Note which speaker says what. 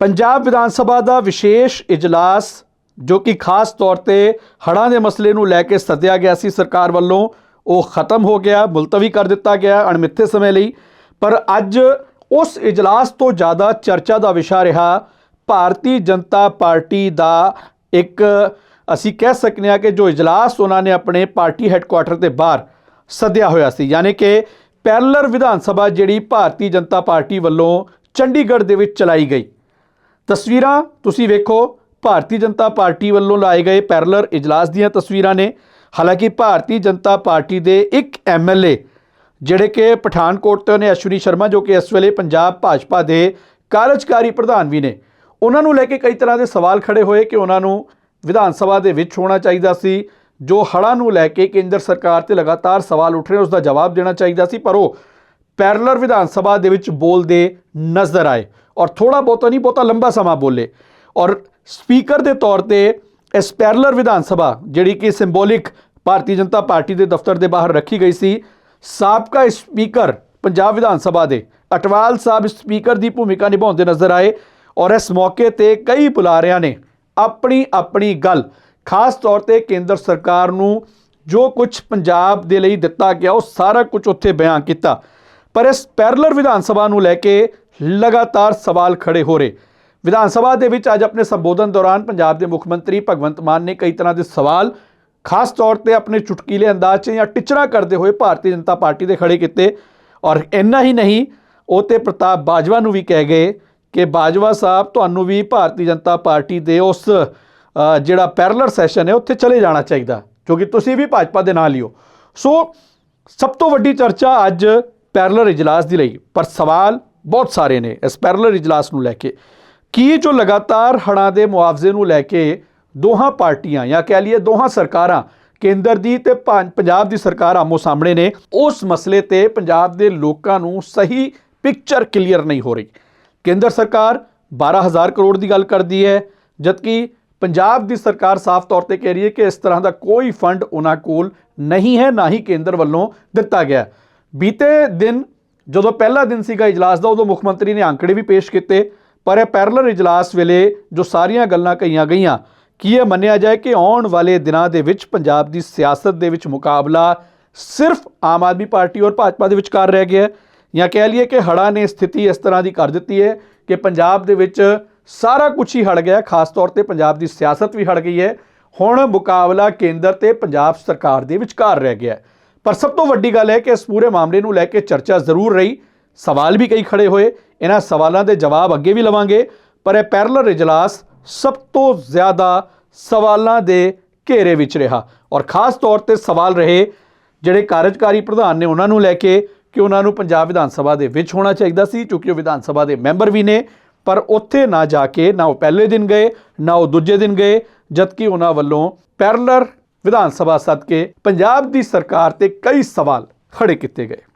Speaker 1: ਪੰਜਾਬ ਵਿਧਾਨ ਸਭਾ ਦਾ ਵਿਸ਼ੇਸ਼ ਇਜਲਾਸ, ਜੋ ਕਿ ਖਾਸ ਤੌਰ ਤੇ ਹੜ੍ਹਾਂ ਦੇ ਮਸਲੇ ਨੂੰ ਲੈ ਕੇ ਸੱਦਿਆ ਗਿਆ ਸੀ ਸਰਕਾਰ ਵੱਲੋਂ, ਉਹ ਖਤਮ ਹੋ ਗਿਆ, ਮੁਲਤਵੀ ਕਰ ਦਿੱਤਾ ਗਿਆ ਅਣਮਿੱਥੇ ਸਮੇਂ ਲਈ। ਪਰ ਅੱਜ ਉਸ ਇਜਲਾਸ ਤੋਂ ਜ਼ਿਆਦਾ ਚਰਚਾ ਦਾ ਵਿਸ਼ਾ ਰਿਹਾ, ਭਾਰਤੀ ਜਨਤਾ ਪਾਰਟੀ ਦਾ ਇੱਕ, ਅਸੀਂ ਕਹਿ ਸਕਨੇ ਹਾਂ ਕਿ ਜੋ ਇਜਲਾਸ ਉਹਨਾਂ ਨੇ ਆਪਣੇ ਪਾਰਟੀ ਹੈੱਡਕੁਆਟਰ ਦੇ ਬਾਹਰ ਸੱਦਿਆ ਹੋਇਆ ਸੀ, ਯਾਨੀ ਕਿ ਪੈਰਲਰ ਵਿਧਾਨ ਸਭਾ ਜਿਹੜੀ ਭਾਰਤੀ ਜਨਤਾ ਪਾਰਟੀ ਵੱਲੋਂ ਚੰਡੀਗੜ੍ਹ ਦੇ ਵਿੱਚ ਚਲਾਈ ਗਈ। ਤਸਵੀਰਾਂ ਤੁਸੀਂ ਵੇਖੋ, ਭਾਰਤੀ ਜਨਤਾ ਪਾਰਟੀ ਵੱਲੋਂ ਲਾਏ ਗਏ ਪੈਰਲਰ ਇਜਲਾਸ ਦੀਆਂ ਤਸਵੀਰਾਂ ਨੇ। ਹਾਲਾਂਕਿ ਭਾਰਤੀ ਜਨਤਾ ਪਾਰਟੀ ਦੇ ਇੱਕ ਐਮਐਲਏ ਜਿਹੜੇ ਕਿ ਪਠਾਨਕੋਟ ਤੋਂ ਨੇ, ਅਸ਼ਵਨੀ ਸ਼ਰਮਾ, ਜੋ ਕਿ ਇਸ ਵੇਲੇ ਪੰਜਾਬ ਭਾਜਪਾ ਦੇ ਕਾਰਜਕਾਰੀ ਪ੍ਰਧਾਨ ਵੀ ਨੇ। ਉਹਨਾਂ ਨੂੰ ਲੈ ਕੇ ਕਈ ਤਰ੍ਹਾਂ ਦੇ ਸਵਾਲ ਖੜੇ ਹੋਏ ਕਿ ਉਹਨਾਂ ਨੂੰ ਵਿਧਾਨ ਸਭਾ ਦੇ ਵਿੱਚ ਹੋਣਾ ਚਾਹੀਦਾ ਸੀ, ਜੋ ਹੜ੍ਹਾਂ ਨੂੰ ਲੈ ਕੇ ਕੇਂਦਰ ਸਰਕਾਰ ਤੇ ਲਗਾਤਾਰ ਸਵਾਲ ਉੱਠ ਰਹੇ ਉਸ ਦਾ ਜਵਾਬ ਦੇਣਾ ਚਾਹੀਦਾ ਸੀ, ਪਰ ਉਹ ਪੈਰਲਰ ਵਿਧਾਨ ਸਭਾ ਦੇ ਵਿੱਚ ਬੋਲਦੇ ਨਜ਼ਰ ਆਏ ਔਰ ਥੋੜਾ ਬਹੁਤਾ ਨਹੀਂ, ਬਹੁਤਾ ਲੰਬਾ ਸਮਾਂ ਬੋਲੇ। ਔਰ ਸਪੀਕਰ ਦੇ ਤੌਰ ਤੇ ਇਸ ਪੈਰਲਰ ਵਿਧਾਨ ਸਭਾ, ਜਿਹੜੀ ਕਿ ਸਿੰਬੋਲਿਕ ਭਾਰਤੀ ਜਨਤਾ ਪਾਰਟੀ ਦੇ ਦਫ਼ਤਰ ਦੇ ਬਾਹਰ ਰੱਖੀ ਗਈ ਸੀ, ਸਾਬਕਾ ਸਪੀਕਰ ਪੰਜਾਬ ਵਿਧਾਨ ਸਭਾ ਦੇ ਅਟਵਾਲ ਸਾਹਿਬ ਸਪੀਕਰ ਦੀ ਭੂਮਿਕਾ ਨਿਭਾਉਂਦੇ ਨਜ਼ਰ ਆਏ ਔਰ ਇਸ ਮੌਕੇ ਤੇ ਕਈ ਬੁਲਾਰਿਆਂ ਨੇ ਆਪਣੀ ਆਪਣੀ ਗੱਲ, ਖਾਸ ਤੌਰ ਤੇ ਕੇਂਦਰ ਸਰਕਾਰ ਨੂੰ ਜੋ ਕੁਝ ਪੰਜਾਬ ਦੇ ਲਈ ਦਿੱਤਾ ਗਿਆ, ਉਹ ਸਾਰਾ ਕੁਝ ਉੱਥੇ ਬਿਆਨ ਕੀਤਾ। ਪਰ ਇਸ ਪੈਰਲਰ ਵਿਧਾਨ ਸਭਾ ਨੂੰ ਲੈ ਕੇ ਲਗਾਤਾਰ ਸਵਾਲ ਖੜੇ ਹੋ ਰਹੇ। ਵਿਧਾਨ ਸਭਾ ਦੇ ਵਿੱਚ ਅੱਜ ਆਪਣੇ ਸੰਬੋਧਨ ਦੌਰਾਨ ਪੰਜਾਬ ਦੇ ਮੁੱਖ ਮੰਤਰੀ ਭਗਵੰਤ ਮਾਨ ਨੇ ਕਈ ਤਰ੍ਹਾਂ ਦੇ ਸਵਾਲ, ਖਾਸ ਤੌਰ ਤੇ ਆਪਣੇ ਚੁਟਕੀਲੇ ਅੰਦਾਜ਼ 'ਚ ਜਾਂ ਟਿਚਰਾ ਕਰਦੇ ਹੋਏ ਭਾਰਤੀ ਜਨਤਾ ਪਾਰਟੀ ਦੇ ਖੜੇ ਕੀਤੇ। ਔਰ ਇੰਨਾ ਹੀ ਨਹੀਂ, ਉਹ ਤੇ ਪ੍ਰਤਾਪ ਬਾਜਵਾ ਨੂੰ ਵੀ ਕਹਿ ਗਏ ਕਿ ਬਾਜਵਾ ਸਾਹਿਬ ਤੁਹਾਨੂੰ ਵੀ ਭਾਰਤੀ ਜਨਤਾ ਪਾਰਟੀ ਦੇ ਉਸ ਜਿਹੜਾ ਪੈਰਲਰ ਸੈਸ਼ਨ ਹੈ, ਉੱਥੇ ਚਲੇ ਜਾਣਾ ਚਾਹੀਦਾ ਕਿਉਂਕਿ ਤੁਸੀਂ ਵੀ ਭਾਜਪਾ ਦੇ ਨਾਲ ਹੀ ਹੋ। ਸੋ, ਸਭ ਤੋਂ ਵੱਡੀ ਚਰਚਾ ਅੱਜ ਪੈਰਲਰ ਇਜਲਾਸ ਦੀ ਲਈ, ਪਰ ਸਵਾਲ ਬਹੁਤ ਸਾਰੇ ਨੇ ਇਸ ਪੈਰਲਰ ਇਜਲਾਸ ਨੂੰ ਲੈ ਕੇ। ਕੀ ਜੋ ਲਗਾਤਾਰ ਹੜ੍ਹਾਂ ਦੇ ਮੁਆਵਜ਼ੇ ਨੂੰ ਲੈ ਕੇ ਦੋਹਾਂ ਪਾਰਟੀਆਂ ਜਾਂ ਕਹਿ ਲਈਏ ਦੋਹਾਂ ਸਰਕਾਰਾਂ, ਕੇਂਦਰ ਦੀ ਤੇ ਪੰ- ਪੰਜਾਬ ਦੀ ਸਰਕਾਰ ਆਮੋ ਸਾਹਮਣੇ ਨੇ, ਉਸ ਮਸਲੇ ਤੇ ਪੰਜਾਬ ਦੇ ਲੋਕਾਂ ਨੂੰ ਸਹੀ ਪਿਕਚਰ ਕਲੀਅਰ ਨਹੀਂ ਹੋ ਰਹੀ? ਕੇਂਦਰ ਸਰਕਾਰ 12000 ਕਰੋੜ ਦੀ ਗੱਲ ਕਰਦੀ ਹੈ, ਜਦਕਿ ਪੰਜਾਬ ਦੀ ਸਰਕਾਰ ਸਾਫ਼ ਤੌਰ ਤੇ ਕਹਿ ਰਹੀ ਹੈ ਕਿ ਇਸ ਤਰ੍ਹਾਂ ਦਾ ਕੋਈ ਫੰਡ ਉਹਨਾਂ ਕੋਲ ਨਹੀਂ ਹੈ, ਨਾ ਹੀ ਕੇਂਦਰ ਵੱਲੋਂ ਦਿੱਤਾ ਗਿਆ। ਬੀਤੇ ਦਿਨ ਜਦੋਂ ਪਹਿਲਾ ਦਿਨ ਸੀਗਾ ਇਜਲਾਸ ਦਾ, ਉਦੋਂ ਮੁੱਖ ਮੰਤਰੀ ਨੇ ਅੰਕੜੇ ਵੀ ਪੇਸ਼ ਕੀਤੇ, ਪਰ ਇਹ ਪੈਰਲਰ ਇਜਲਾਸ ਵੇਲੇ ਜੋ ਸਾਰੀਆਂ ਗੱਲਾਂ ਕਹੀਆਂ ਗਈਆਂ, ਕੀ ਇਹ ਮੰਨਿਆ ਜਾਏ ਕਿ ਆਉਣ ਵਾਲੇ ਦਿਨਾਂ ਦੇ ਵਿੱਚ ਪੰਜਾਬ ਦੀ ਸਿਆਸਤ ਦੇ ਵਿੱਚ ਮੁਕਾਬਲਾ ਸਿਰਫ ਆਮ ਆਦਮੀ ਪਾਰਟੀ ਔਰ ਭਾਜਪਾ ਦੇ ਵਿਚਕਾਰ ਰਹਿ ਗਿਆ ਜਾਂ ਕਹਿ ਲਈਏ ਕਿ ਹੜ੍ਹਾਂ ਨੇ ਸਥਿਤੀ ਇਸ ਤਰ੍ਹਾਂ ਦੀ ਕਰ ਦਿੱਤੀ ਹੈ ਕਿ ਪੰਜਾਬ ਦੇ ਵਿੱਚ ਸਾਰਾ ਕੁਝ ਹੀ ਹੜ ਗਿਆ ਖਾਸ ਤੌਰ ਤੇ ਪੰਜਾਬ ਦੀ ਸਿਆਸਤ ਵੀ ਹੜ ਗਈ ਹੈ। ਹੁਣ ਮੁਕਾਬਲਾ ਕੇਂਦਰ ਤੇ ਪੰਜਾਬ ਸਰਕਾਰ ਦੇ ਵਿਚਕਾਰ ਰਹਿ ਗਿਆ ਹੈ। ਪਰ ਸਭ ਤੋਂ ਵੱਡੀ ਗੱਲ ਹੈ ਕਿ ਇਸ ਪੂਰੇ ਮਾਮਲੇ ਨੂੰ ਲੈ ਕੇ ਚਰਚਾ ਜ਼ਰੂਰ ਰਹੀ। ਸਵਾਲ ਵੀ ਕਈ ਖੜੇ ਹੋਏ। ਇਹਨਾਂ ਸਵਾਲਾਂ ਦੇ ਜਵਾਬ ਅੱਗੇ ਵੀ ਲਵਾਂਗੇ। ਪਰ ਇਹ ਪੈਰਲਰ ਇਜਲਾਸ ਸਭ ਤੋਂ ਜ਼ਿਆਦਾ ਸਵਾਲਾਂ ਦੇ ਘੇਰੇ ਵਿੱਚ ਰਿਹਾ। ਔਰ ਖਾਸ ਤੌਰ ਤੇ ਸਵਾਲ ਰਹੇ ਜਿਹੜੇ ਕਾਰਜਕਾਰੀ ਪ੍ਰਧਾਨ ਨੇ ਉਹਨਾਂ ਨੂੰ ਲੈ ਕੇ ਕਿ ਉਹਨਾਂ ਨੂੰ ਪੰਜਾਬ ਵਿਧਾਨ ਸਭਾ ਦੇ ਵਿੱਚ ਹੋਣਾ ਚਾਹੀਦਾ ਸੀ, ਕਿਉਂਕਿ ਉਹ ਵਿਧਾਨ ਸਭਾ ਦੇ ਮੈਂਬਰ ਵੀ ਨੇ। ਪਰ ਉੱਥੇ ਨਾ ਜਾ ਕੇ ਨਾ ਉਹ ਪਹਿਲੇ ਦਿਨ ਗਏ, ਨਾ ਉਹ ਦੂਜੇ ਦਿਨ ਗਏ, ਜਦਕਿ ਉਹਨਾਂ ਵੱਲੋਂ ਪੈਰਲਰ ਵਿਧਾਨ ਸਭਾ ਸੱਦ ਕੇ ਪੰਜਾਬ ਦੀ ਸਰਕਾਰ ਤੇ ਕਈ ਸਵਾਲ ਖੜੇ ਕੀਤੇ ਗਏ।